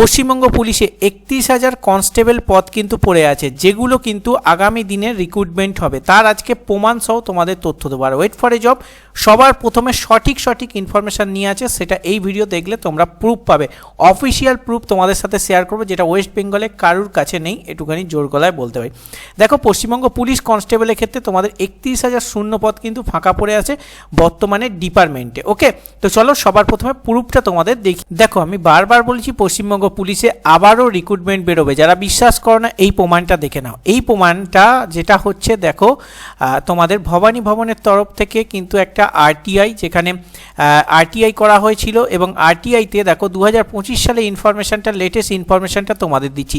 পশ্চিমবঙ্গ পুলিশে একত্রিশ হাজার কনস্টেবল পদ কিন্তু পড়ে আছে, যেগুলো কিন্তু আগামী দিনে রিক্রুটমেন্ট হবে। তার আজকে প্রমাণ সহ তোমাদের তথ্য দেবো। আর ওয়েট ফর এ জব সবার প্রথমে সঠিক সঠিক ইনফরমেশান নিয়ে আছে, সেটা এই ভিডিও দেখলে তোমরা প্রুফ পাবে। অফিসিয়াল প্রুফ তোমাদের সাথে শেয়ার করব, যেটা ওয়েস্ট বেঙ্গলে কারুর কাছে নেই, একটুখানি জোর গলায় বলতে পারি। দেখো, পশ্চিমবঙ্গ পুলিশ কনস্টেবলের ক্ষেত্রে তোমাদের একত্রিশ হাজার শূন্য পদ কিন্তু ফাঁকা পড়ে আছে বর্তমানে ডিপার্টমেন্টে ওকে তো চলো সবার প্রথমে প্রুফটা তোমাদের দেখি। দেখো, আমি বারবার বলেছি পশ্চিমবঙ্গ পুলিশে আবারও রিক্রুটমেন্ট বেরোবে। যারা বিশ্বাস করো না, এই প্রমাণটা দেখে নাও। এই প্রমাণটা যেটা হচ্ছে, দেখো তোমাদের ভবানী ভবনের তরফ থেকে কিন্তু একটা আরটিআই যেখানে আরটিআই করা হয়েছিল এবং আরটিআইতে দেখো দু হাজার পঁচিশ সালে ইনফরমেশানটা লেটেস্ট ইনফরমেশানটা তোমাদের দিচ্ছি।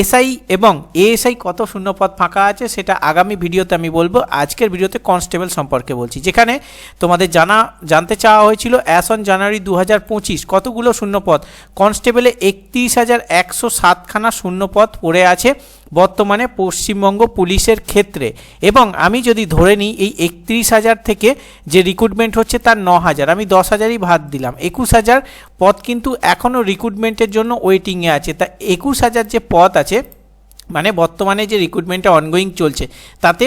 এসআই এবং এএসআই কত শূন্যপদ ফাঁকা আছে, সেটা আগামী ভিডিওতে আমি বলব। আজকের ভিডিওতে কনস্টেবল সম্পর্কে বলছি। যেখানে তোমাদের জানা, জানতে চাওয়া হয়েছিল অ্যাস অন জানুয়ারি দু হাজার পঁচিশ, কতগুলো শূন্যপদ? কনস্টেবলে একত্রিশ হাজার একশো সাতখানা শূন্যপদ পড়ে আছে বর্তমানে পশ্চিমবঙ্গ পুলিশের ক্ষেত্রে। এবং আমি যদি ধরে নিই, এই একত্রিশ হাজার থেকে যে রিক্রুটমেন্ট হচ্ছে তার ন হাজার। আমি দশ হাজারই ভাত দিলাম। একুশ হাজার পদ কিন্তু এখনও রিক্রুটমেন্টের জন্য ওয়েটিংয়ে আছে। তা একুশ হাজার যে পদ আছে মানে বর্তমানে যে রিক্রুটমেন্টটা অনগোয়িং চলছে, তাতে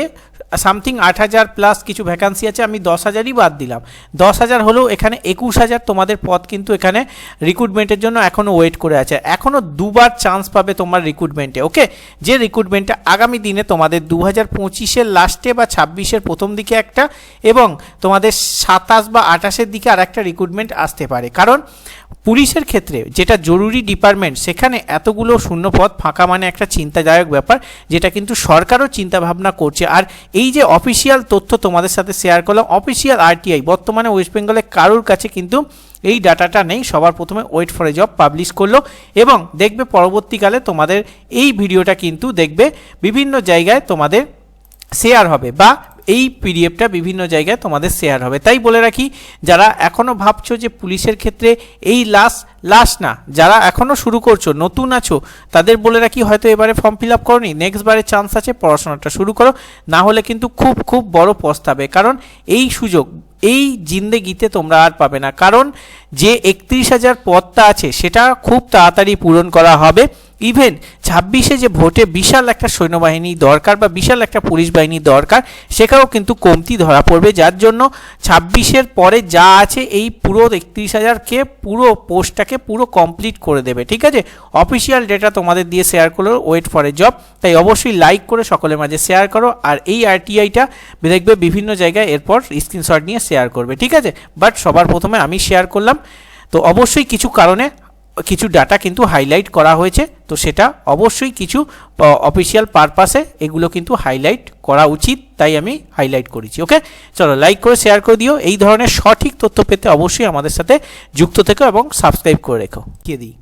সামথিং আট হাজার প্লাস কিছু ভ্যাকান্সি আছে, আমি দশ হাজারই বাদ দিলাম। দশ হাজার হলেও এখানে একুশ হাজার তোমাদের পদ কিন্তু এখানে রিক্রুটমেন্টের জন্য এখনও ওয়েট করে আছে। এখনও দুবার চান্স পাবে তোমার রিক্রুটমেন্টে ওকে যে রিক্রুটমেন্টটা আগামী দিনে তোমাদের দু হাজার পঁচিশের লাস্টে বা ছাব্বিশের প্রথম দিকে একটা এবং তোমাদের সাতাশ বা আঠাশের দিকে আর একটা রিক্রুটমেন্ট আসতে পারে। কারণ পুলিশের ক্ষেত্রে যেটা জরুরি ডিপার্টমেন্ট সেখানে এতগুলো শূন্য পদ ফাঁকা মানে একটা চিন্তাদায়ক ব্যাপার, যেটা কিন্তু সরকারও চিন্তাভাবনা করছে। আর এই যে অফিসিয়াল তথ্য তোমাদের সাথে শেয়ার করলাম অফিসিয়াল আরটিআই বর্তমানে ওয়েস্ট বেঙ্গলে কারোর কাছে কিন্তু এই ডাটাটা নেই। সবার প্রথমে wait for a job publish করল এবং দেখবে পরবর্তীকালে তোমাদের এই ভিডিওটা কিন্তু দেখবে বিভিন্ন জায়গায় তোমাদের শেয়ার হবে বা এই পিডিএফটা বিভিন্ন জায়গায় তোমাদের শেয়ার হবে। তাই বলে রাখি, যারা এখনও ভাবছ যে পুলিশের ক্ষেত্রে এই লাস্ট লাস্ট না, যারা এখনও শুরু করছ, নতুন আছো, তাদের বলে রাখি, হয়তো এবারে ফর্ম ফিল আপ করনি নেক্সট বারে চান্স আছে পড়াশোনাটা শুরু করো। না হলে কিন্তু খুব খুব বড় পস্তাবে, কারণ এই সুযোগ, এই জিন্দেগিতে তোমরা আর পাবে না। কারণ যে একত্রিশ হাজার পদটা আছে, সেটা খুব তাড়াতাড়ি পূরণ করা হবে। ইভেন ছাব্বিশে যে ভোটে বিশাল একটা সৈন্যবাহিনী দরকার বা বিশাল একটা পুলিশ বাহিনী দরকার, সেখানেও কিন্তু কমতি ধরা পড়বে। যার জন্য ছাব্বিশের পরে যা আছে, এই পুরো একত্রিশ হাজারকে পুরো পোস্টটাকে পুরো কমপ্লিট করে দেবে। ঠিক আছে? অফিসিয়াল ডেটা তোমাদের দিয়ে শেয়ার করল ওয়েট ফর এ জব তাই অবশ্যই লাইক করে সকলের মাঝে শেয়ার করো, আর এই আরটিআইটা দেখবে বিভিন্ন জায়গায়, এরপর স্ক্রিনশট নিয়ে শেয়ার করবে। ঠিক আছে? বাট সবার প্রথমে আমি শেয়ার করলাম। তো অবশ্যই কিছু কারণে কিছু ডাটা কিন্তু হাইলাইট করা হয়েছে, তো সেটা অবশ্যই কিছু অফিসিয়াল পারপাসে এগুলো কিন্তু হাইলাইট করা উচিত, তাই আমি হাইলাইট করেছি ওকে চলো লাইক করে শেয়ার করে দিও, এই ধরনের সঠিক তথ্য পেতে অবশ্যই আমাদের সাথে যুক্ত থেকো এবং সাবস্ক্রাইব করে রেখো কে দিই।